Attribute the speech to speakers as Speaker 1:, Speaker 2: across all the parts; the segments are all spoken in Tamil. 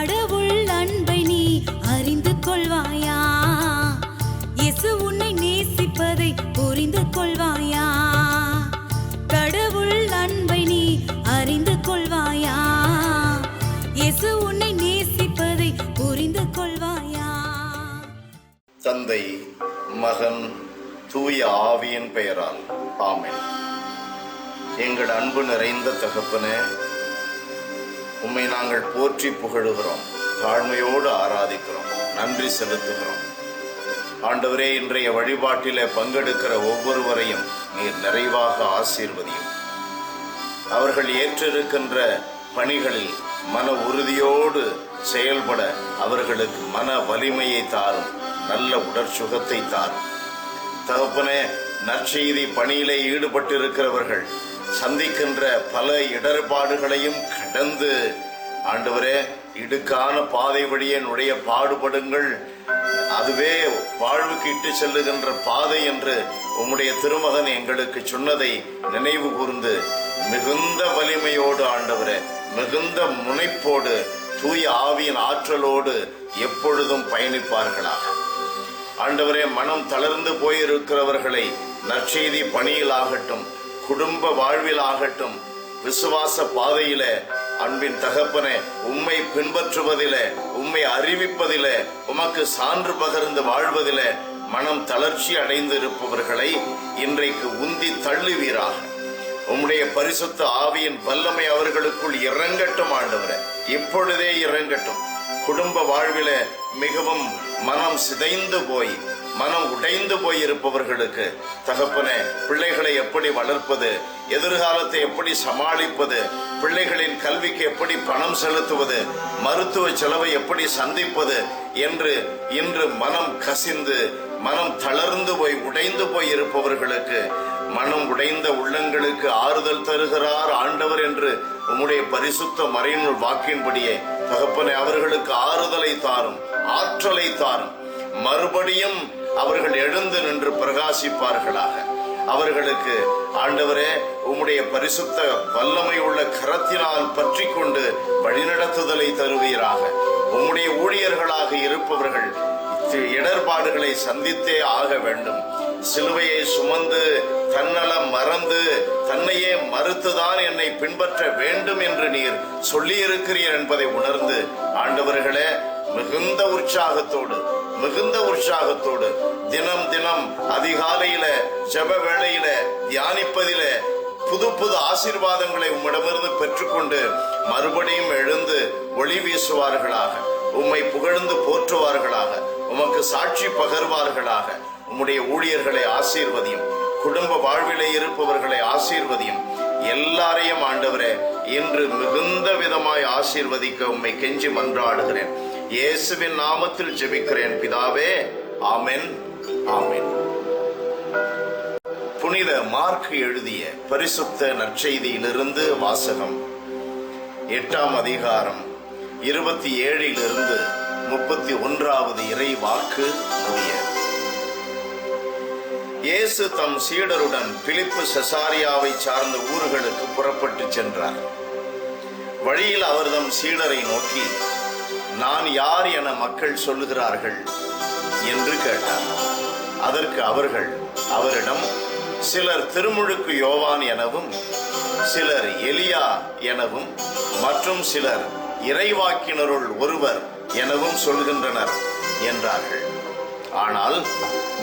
Speaker 1: கடவுள் அன்பை நீ அறிந்து கொள்வாயா? இயேசு உன்னை நேசிப்பதை புரிந்து கொள்வாயா? கடவுள் அன்பை நீ அறிந்து கொள்வாயா? இயேசு உன்னை நேசிப்பதை புரிந்து கொள்வாயா?
Speaker 2: தந்தை மகன் தூய ஆவியின் பெயரால். ஆமென். எங்கள் அன்பு நிறைந்த தகப்பனே உம்மை நாங்கள் போற்றி புகழுகிறோம். தாழ்மையோடு ஆராதிக்கிறோம். நன்றி செலுத்துகிறோம். ஆண்டவரே இன்றைய வழிபாட்டில பங்கெடுக்கிற ஒவ்வொருவரையும் நீர் நிறைவாக ஆசீர்வதியும். அவர்கள் ஏற்றிருக்கின்ற பணிகளில் மன உறுதியோடு செயல்பட அவர்களுக்கு மன வலிமையை தாரும் நல்ல உடற்சுகத்தை தாரும். தகப்பனே நற்செய்தி பணியிலே ஈடுபட்டிருக்கிறவர்கள் சந்திக்கின்ற பல இடர்பாடுகளையும் கடந்து ஆண்டவரே இடுக்கான பாதை வழியே நுழைய பாடுபடுங்கள். அதுவே வாழ்வுக்கு இட்டு செல்லுகின்ற பாதை என்று உம்முடைய திருமகன் எங்களுக்கு சொன்னதை நினைவு கூர்ந்து மிகுந்த வலிமையோடு ஆண்டவரே மிகுந்த முனைப்போடு தூய ஆவியின் ஆற்றலோடு எப்பொழுதும் பயணிப்பார்களாக. ஆண்டவரே மனம் தளர்ந்து போயிருக்கிறவர்களை நற்செய்தி பணியில் ஆகட்டும் குடும்ப வாழ்வில் ஆகட்டும் விசுவாச பாதையிலே அன்பின் தகப்பனே உம்மை பின்பற்றுவதில உம்மை அறிவிப்பதில உமக்கு சான்று பகர்ந்து வாழ்வதில மனம் தளர்ச்சி அடைந்து இருப்பவர்களை இன்றைக்கு உந்தி தள்ளுவீராக. உம்முடைய பரிசுத்த ஆவியின் வல்லமை அவர்களுக்குள் இறங்கட்டும் ஆண்டவரே. இப்பொழுதே இறங்கட்டும். குடும்ப வாழ்வில மிகவும் மனம் சிதைந்து போய் மனம் உடைந்து போய் இருப்பவர்களுக்கு தகப்பனே பிள்ளைகளை எப்படி வளர்ப்பது எதிர்காலத்தை எப்படி சமாளிப்பது பிள்ளைகளின் கல்விக்கு எப்படி பணம் செலுத்துவது மருத்துவ செலவை எப்படி சந்திப்பது என்று இன்று மனம் கசிந்து மனம் தளர்ந்து போய் உடைந்து போய் இருப்பவர்களுக்கு மனம் உடைந்த உள்ளங்களுக்கு ஆறுதல் தருகிறார் ஆண்டவர் என்று உம்முடைய பரிசுத்த மறைநூல் வாக்கின்படியே தகப்பனை அவர்களுக்கு ஆறுதலை தாரும் ஆற்றலை தாரும். மறுபடியும் அவர்கள் எழுந்து நின்று பிரகாசிப்பார்களாக. அவர்களுக்கு ஆண்டவரே உம்முடைய பரிசுத்த வல்லமை உள்ள கரத்தினால் பற்றி கொண்டு வழிநடத்துதலை தருவீராக. உம்முடைய ஊழியர்களாக இருப்பவர்கள் இடர்பாடுகளை சந்தித்தே ஆக வேண்டும். சிலுவையை சுமந்து தன்னலம் மறந்து தன்னையே மறுத்துதான் என்னை பின்பற்ற வேண்டும் என்று நீர் சொல்லியிருக்கிறீர் என்பதை உணர்ந்து ஆண்டவர்களே மிகுந்த உற்சாகத்தோடு மிகுந்த உற்சாகத்தோடு தினம் தினம் அதிகாலையில ஜெப வேளையில தியானிப்பதில புது புது ஆசீர்வாதங்களை உம்மிடமிருந்து பெற்றுக்கொண்டு மறுபடியும் எழுந்து ஒளி வீசுவார்களாக. உம்மை புகழ்ந்து போற்றுவார்களாக. உமக்கு சாட்சி பகர்வார்களாக. உம்முடைய ஊழியர்களை ஆசீர்வதியும் குடும்ப வாழ்விலே இருப்பவர்களை ஆசீர்வதியும். எல்லாரையும் ஆண்டவரே இன்று மிகுந்த விதமாய் ஆசீர்வதிக்க உம்மை கெஞ்சி மன்றாடுகிறேன். இயேசுவின் நாமத்தில் ஜெபிக்கிறேன் பிதாவே. ஆமென். ஆமென். புனித மார்க் எழுதிய பரிசுத்த நற்செய்தியிலிருந்து வாசகம். எட்டாம் அதிகாரம் இருபத்தி ஏழிலிருந்து முப்பத்தி ஒன்றாவது இறை வாக்கு முடிய. இயேசு தம் சீடருடன் பிலிப்பு செசாரியாவை சார்ந்த ஊர்களுக்கு புறப்பட்டு சென்றார். வழியில் அவர் தம் சீடரை நோக்கி நான் யார் என மக்கள் சொல்லுகிறார்கள் என்று கேட்டார். அதற்கு அவர்கள் அவரிடம் சிலர் திருமுழுக்கு யோவான் எனவும் சிலர் எலியா எனவும் மற்றும் சிலர் இறைவாக்கினருள் ஒருவர் எனவும் சொல்கின்றனர் என்றார்கள். ஆனால்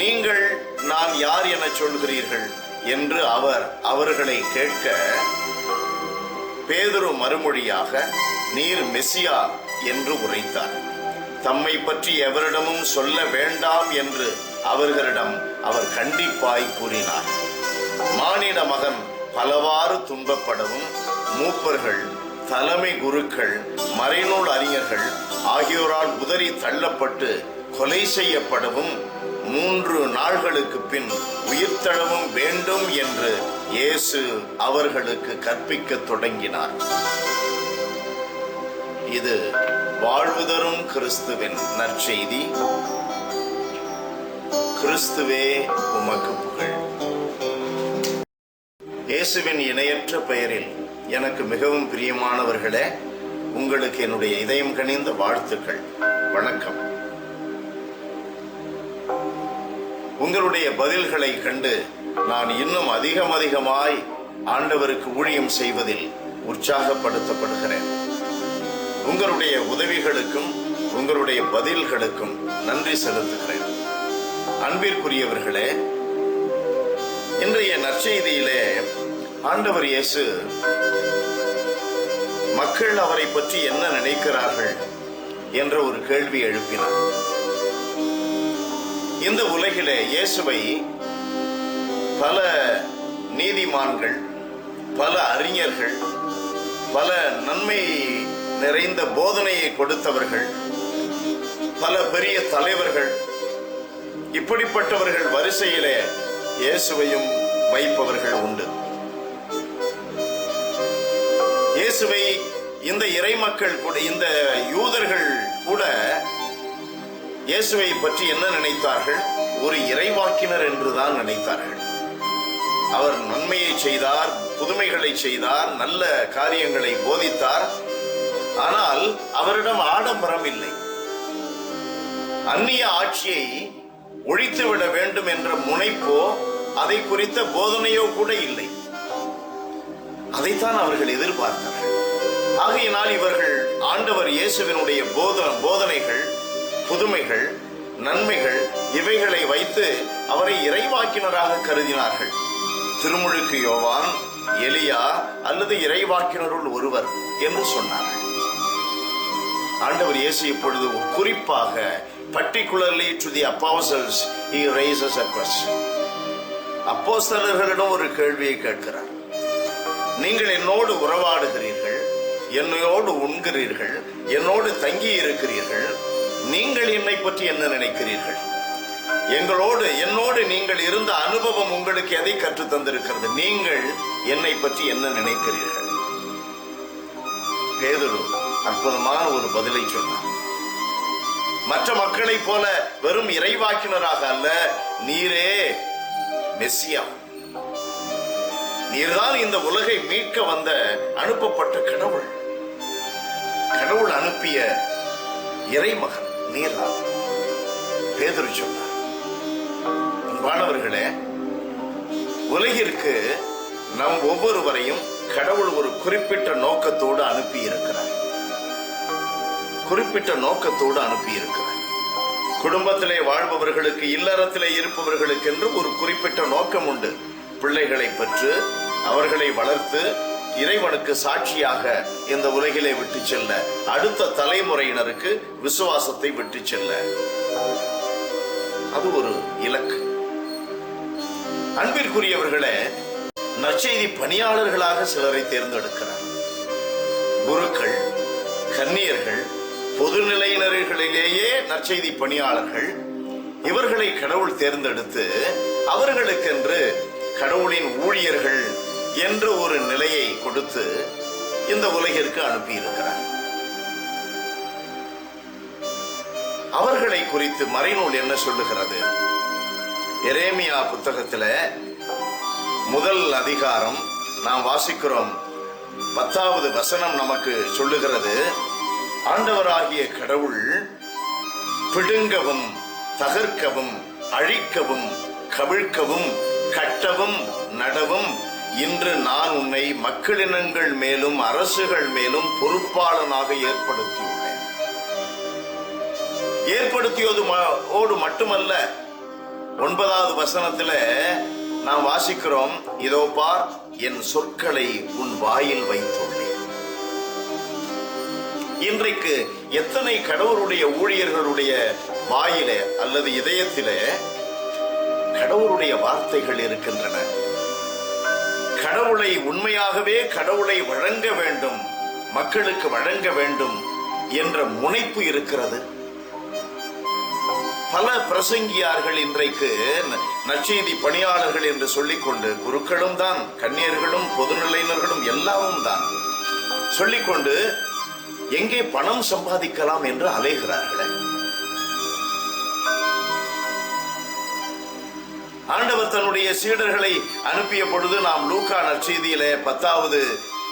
Speaker 2: நீங்கள் நான் யார் என சொல்கிறீர்கள்? என்று அவர் அவர்களை கேட்க பேதுரு மறுமொழியாக நீர் மெசியா என்று உரைத்தார். தம்மை பற்றி எவரிடமும் சொல்ல வேண்டாம் என்று அவர்களிடம் அவர் கண்டிப்பாய் கூறினார். மானிட மகன் பலவாறு துன்பப்படவும் மூப்பர்கள் தலைமை குருக்கள் மறைநூல் அறிஞர்கள் ஆகியோரால் உதறி தள்ளப்பட்டு கொலை செய்யப்படவும் மூன்று நாள்களுக்கு பின் உயிர்த்தெழவும் வேண்டும் என்று இயேசு அவர்களுக்கு கற்பிக்கத் தொடங்கினார். இது வாழ்வு தரும் கிறிஸ்துவின் நற்செய்தி. கிறிஸ்துவே உமக்கு புகழ். இயேசுவின் இணையற்ற பெயரில் எனக்கு மிகவும் பிரியமானவர்களே உங்களுக்கு என்னுடைய இதயம் கனிந்த வாழ்த்துக்கள். வணக்கம். உங்களுடைய பதில்களை கண்டு நான் இன்னும் அதிகம் அதிகமாய் ஆண்டவருக்கு ஊழியம் செய்வதில் உற்சாகப்படுத்தப்படுகிறேன். உங்களுடைய உதவிகளுக்கும் உங்களுடைய பதில்களுக்கும் நன்றி செலுத்துகிறேன். அன்பிற்குரியவர்களே இன்றைய நற்செய்தியிலே ஆண்டவர் இயேசு மக்கள் அவரை பற்றி என்ன நினைக்கிறார்கள் என்ற ஒரு கேள்வி எழுப்பினார். இந்த உலகிலே இயேசுவை பல நீதிமான்கள் பல அறிஞர்கள் பல நன்மை நிறைந்த போதனையை கொடுத்தவர்கள் பல பெரிய தலைவர்கள் இப்படிப்பட்டவர்கள் வரிசையிலே இயேசுவையும் வைப்பவர்கள் உண்டு. இயேசுவை இந்த இறை மக்கள் கூட இந்த யூதர்கள் கூட இயேசுவை பற்றி என்ன நினைத்தார்கள்? ஒரு இறைவாக்கினர் என்றுதான் நினைத்தார்கள். அவர் நன்மையை செய்தார் புதுமைகளை செய்தார் நல்ல காரியங்களை போதித்தார். ஆனால் அவரிடம் ஆடம்பரம் இல்லை. அந்நிய ஆட்சியை ஒழித்துவிட வேண்டும் என்ற முனைப்போ அதை குறித்த போதனையோ கூட இல்லை. அதைத்தான் அவர்கள் எதிர்பார்த்தனர். ஆகையினால் இவர்கள் ஆண்டவர் இயேசுவினுடைய போத போதனைகள் புதுமைகள் நன்மைகள் இவைகளை வைத்து அவரை இறைவாக்கினராக கருதினார்கள். திருமுழுக்கு யோவான் எலியா அல்லது இறைவாக்கினருள் ஒருவர் என்று சொன்னார்கள். ஆண்டவர் இயேசு இப்பொழுது குறிப்பாக particularly to the apostles he raises a question அப்போஸ்தலர்களிடம் ஒரு கேள்வியை கேட்கிறார். நீங்கள் என்னோடு உறவாடுகிறீர்கள் என்னோடு உண்கிறீர்கள் என்னோடு தங்கி இருக்கிறீர்கள் நீங்கள் என்னை பற்றி என்ன நினைக்கிறீர்கள்? எங்களோடு என்னோடு நீங்கள் இருந்த அனுபவம் உங்களுக்கு எதை கற்றுத் தந்திருக்கிறது? நீங்கள் என்னை பற்றி என்ன நினைக்கிறீர்கள்? பேதுரு அற்புதமான ஒரு பதிலை சொன்னார். மற்ற மக்களை போல வெறும் இறைவாக்கினராக அல்ல நீரே மெஸ்ஸியா. நீர்தான் இந்த உலகை மீட்க வந்த அனுப்பப்பட்ட கடவுள். கடவுள் அனுப்பிய இறைமகன் நீர்தான். பேதர் சொன்னார் அன்பானவர்களே உலகிற்கு நம் ஒவ்வொருவரையும் கடவுள் ஒரு குறிப்பிட்ட நோக்கத்தோடு அனுப்பி இருக்கிறார் குறிப்பிட்ட நோக்கத்தோடு அனுப்பியிருக்கிறார். குடும்பத்திலே வாழ்பவர்களுக்கு இல்லறத்திலே இருப்பவர்களுக்கு என்று ஒரு குறிப்பிட்ட நோக்கம் உண்டு. பிள்ளைகளை பெற்று அவர்களை வளர்த்து இறைவனுக்கு சாட்சியாக இந்த உலகிலே விட்டு செல்ல அடுத்த தலைமுறையினருக்கு விசுவாசத்தை விட்டு செல்ல. அது ஒரு இலக்கு. அன்பிற்குரியவர்களே நற்செய்தி பணியாளர்களாக சிலரை தேர்ந்தெடுக்கிறார். குருக்கள் கன்னியர்கள் பொதுநிலையினர்களிலேயே நற்செய்தி பணியாளர்கள் இவர்களை கடவுள் தேர்ந்தெடுத்து அவர்களுக்கென்று கடவுளின் ஊழியர்கள் என்ற ஒரு நிலையை கொடுத்து இந்த உலகிற்கு அனுப்பியிருக்கிறார். அவர்களை குறித்து மறைநூல் என்ன சொல்லுகிறது? எரேமியா புத்தகத்துல முதல் அதிகாரம் நாம் வாசிக்கிறோம். பத்தாவது வசனம் நமக்கு சொல்லுகிறது. ஆண்டவராகிய கடவுள் பிடுங்கவும் தகர்க்கவும் அழிக்கவும் கவிழ்க்கவும் கட்டவும் நடவும் இன்று நான் உன்னை மக்களினங்கள் மேலும் அரசுகள் மேலும் பொறுப்பாளனாக ஏற்படுத்தியுள்ளேன். ஏற்படுத்தியது ம- ஓடு மட்டுமல்ல ஒன்பதாவது வசனத்துல நாம் வாசிக்கிறோம் இதோ பார் என் சொற்களை உன் வாயில் வைத்தோம். இன்றைக்கு எத்தனை கடவுளுடைய ஊழியர்களுடைய வாயில அல்லது இதயத்தில கடவுளுடைய வார்த்தைகள் இருக்கின்றன? கடவுளை உண்மையாகவே கடவுளை வழங்க வேண்டும் மக்களுக்கு வழங்க வேண்டும் என்ற முனைப்பு இருக்கிறது. பல பிரசங்கியார்கள் இன்றைக்கு நச்செய்தி பணியாளர்கள் என்று சொல்லிக்கொண்டு குருக்களும் தான் கன்னியர்களும் பொதுநிலையினர்களும் எல்லாமும் தான் சொல்லிக்கொண்டு எங்கே பணம் சம்பாதிக்கலாம் என்று அலைகிறார்களே. ஆண்டவர் தன்னுடைய சீடர்களை அனுப்பிய பொழுது நாம் லூக்கா நற்செய்தியிலே பத்தாவது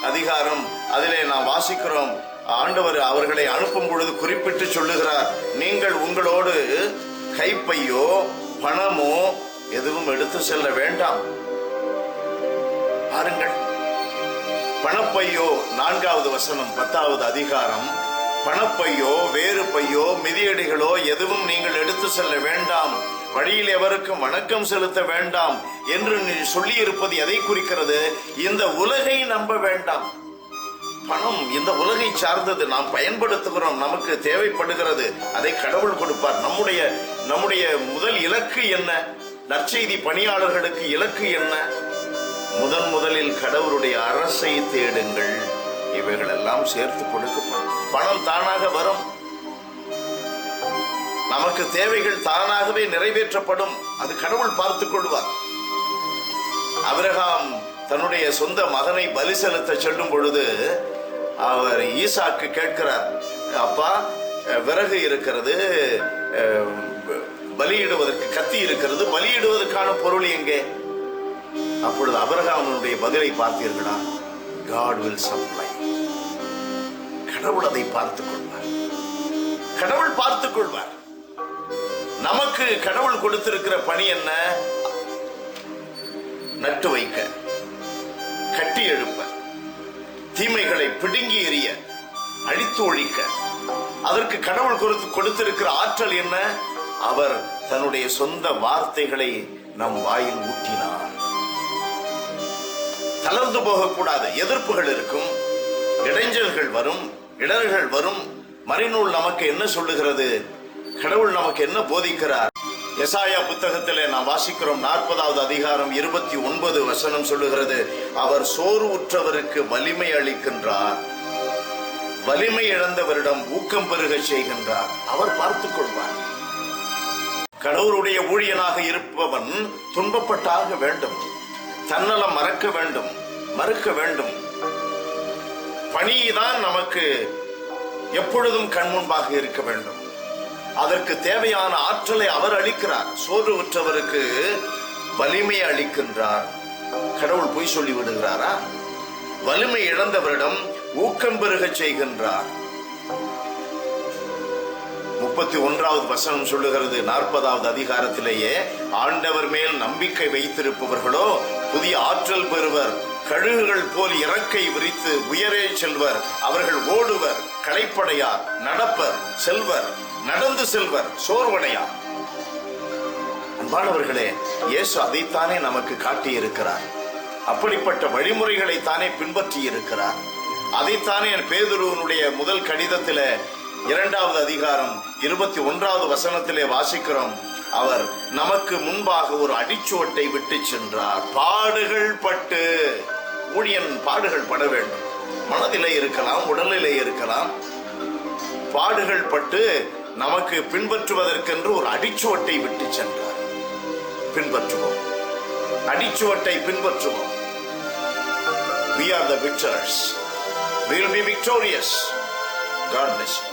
Speaker 2: அதிகாரம் அதிலே நாம் வாசிக்கிறோம். ஆண்டவர் அவர்களை அனுப்பும் பொழுது குறிப்பிட்டு சொல்லுகிறார் நீங்கள் உங்களோடு கைப்பையோ பணமோ எதுவும் எடுத்து செல்ல வேண்டாம். பாருங்கள். பணப்பையோ நான்காவது வசனம் பத்தாவது அதிகாரம் பணப்பையோ வேறு பையோ மிதியடிகளோ எதுவும் நீங்கள் எடுத்து செல்ல வேண்டாம். வழியில் எவருக்கும் வணக்கம் செலுத்த வேண்டாம். என்று நீ சொல்லியிருப்பது எதை குறிக்கிறது? இந்த உலகை நம்ப வேண்டாம். பணம் இந்த உலகை சார்ந்தது. நாம் பயன்படுத்துகிறோம். நமக்கு தேவைப்படுகிறது. அதை கடவுள் கொடுப்பார். நம்முடைய நம்முடைய முதல் இலக்கு என்ன? நற்செய்தி பணியாளர்களுக்கு இலக்கு என்ன? முதன் முதலில் கடவுளுடைய அரசை தேடுங்கள். இவைகள் எல்லாம் சேர்த்து கொடுக்கப்படும். பணம் தானாக வரும். நமக்கு தேவைகள் தானாகவே நிறைவேற்றப்படும். அது கடவுள் பார்த்துக் கொள்வார். அபிரகாம் தன்னுடைய சொந்த மகனை பலி செலுத்த செல்லும் பொழுது அவர் ஈசாக்கு கேட்கிறார் அப்பா விறகு இருக்கிறது பலியிடுவதற்கு கத்தி இருக்கிறது பலியிடுவதற்கான பொருள் எங்கே? அப்பொழுது அபரகாமனுடைய பதிலை பார்த்தீர்களா? காட் வில் சப்ளை கடவுள் அதை பார்த்துக் கொள்வார். கடவுள் பார்த்துக் கொள்வார். நமக்கு கடவுள் கொடுத்திருக்கிற பணி என்ன? நட்டு வைக்க கட்டி எழுப்ப தீமைகளை பிடுங்கி எறிய அழித்து ஒழிக்க. அதற்கு கடவுள் கொடுத்து கொடுத்திருக்கிற ஆற்றல் என்ன? அவர் தன்னுடைய சொந்த வார்த்தைகளை நம் வாயில் ஊட்டினார். தளர்ந்து போகக்கூடாது எதிர்ப்புகள் இருக்கும். இடைஞ்சல்கள் வரும் இடர்கள் வரும். மறைநூல் நமக்கு என்ன சொல்லுகிறது? கடவுள் நமக்கு என்ன போதிக்கிறார்? எசாயா புத்தகத்திலே நாம் வாசிக்கிறோம் நாற்பதாவது அதிகாரம் இருபத்தி ஒன்பது வசனம் சொல்லுகிறது அவர் சோறு உற்றவருக்கு வலிமை அளிக்கின்றார். வலிமை இழந்தவரிடம் ஊக்கம் பெருக செய்கின்றார். அவர் பார்த்துக் கொள்வார். கடவுளுடைய ஊழியனாக இருப்பவன் துன்பப்பட்டாக வேண்டும். தன்னலம் மறக்க வேண்டும் மறுக்க வேண்டும். பணிதான் நமக்கு எப்பொழுதும் கண் முன்பாக இருக்க வேண்டும். அதற்கு தேவையான ஆற்றலை அவர் அளிக்கிறார். சோறு உற்றவருக்கு வலிமை அளிக்கின்றார். கடவுள் பொய் சொல்லி விடுகிறாரா? வலிமை இழந்தவரிடம் ஊக்கம் பெருகச் செய்கின்றார். முப்பத்தி ஒன்றாவது வசனம் சொல்லுகிறது நாற்பதாவது அதிகாரத்திலேயே ஆண்டவர் மேல் நம்பிக்கை வைத்திருப்பவர்களோ புதிய ஆற்றல் பெறுவர். கழுகுகள் போல் இறக்கை விரித்து உயரே செல்வர். அவர்கள் ஓடுவர் களைப்படையார் நடப்பர் செல்வர் நடந்து செல்வர் சோர்வடையார். அன்பானவர்களே இயேசு அதைத்தானே நமக்கு காட்டியிருக்கிறார். அப்படிப்பட்ட வழிமுறைகளை தானே பின்பற்றி இருக்கிறார் அதைத்தானே பேதுருவனுடைய முதல் கடிதத்தில இரண்டாவது அதிகாரம் இருபத்தி ஒன்றாவது வசனத்திலே வாசிக்கிறோம். அவர் நமக்கு முன்பாக ஒரு அடிச்சுவட்டை விட்டு சென்றார். பாடுகள் பட்டு ஊழியன் பாடுகள் பட வேண்டும். மனதிலே இருக்கலாம் உடலிலே இருக்கலாம். பாடுகள் பட்டு நமக்கு பின்பற்றுவதற்கென்று ஒரு அடிச்சுவட்டை விட்டு சென்றார். பின்பற்றுவோம். அடிச்சுவட்டை பின்பற்றுவோம். We are the victors we will be victorious. God bless you.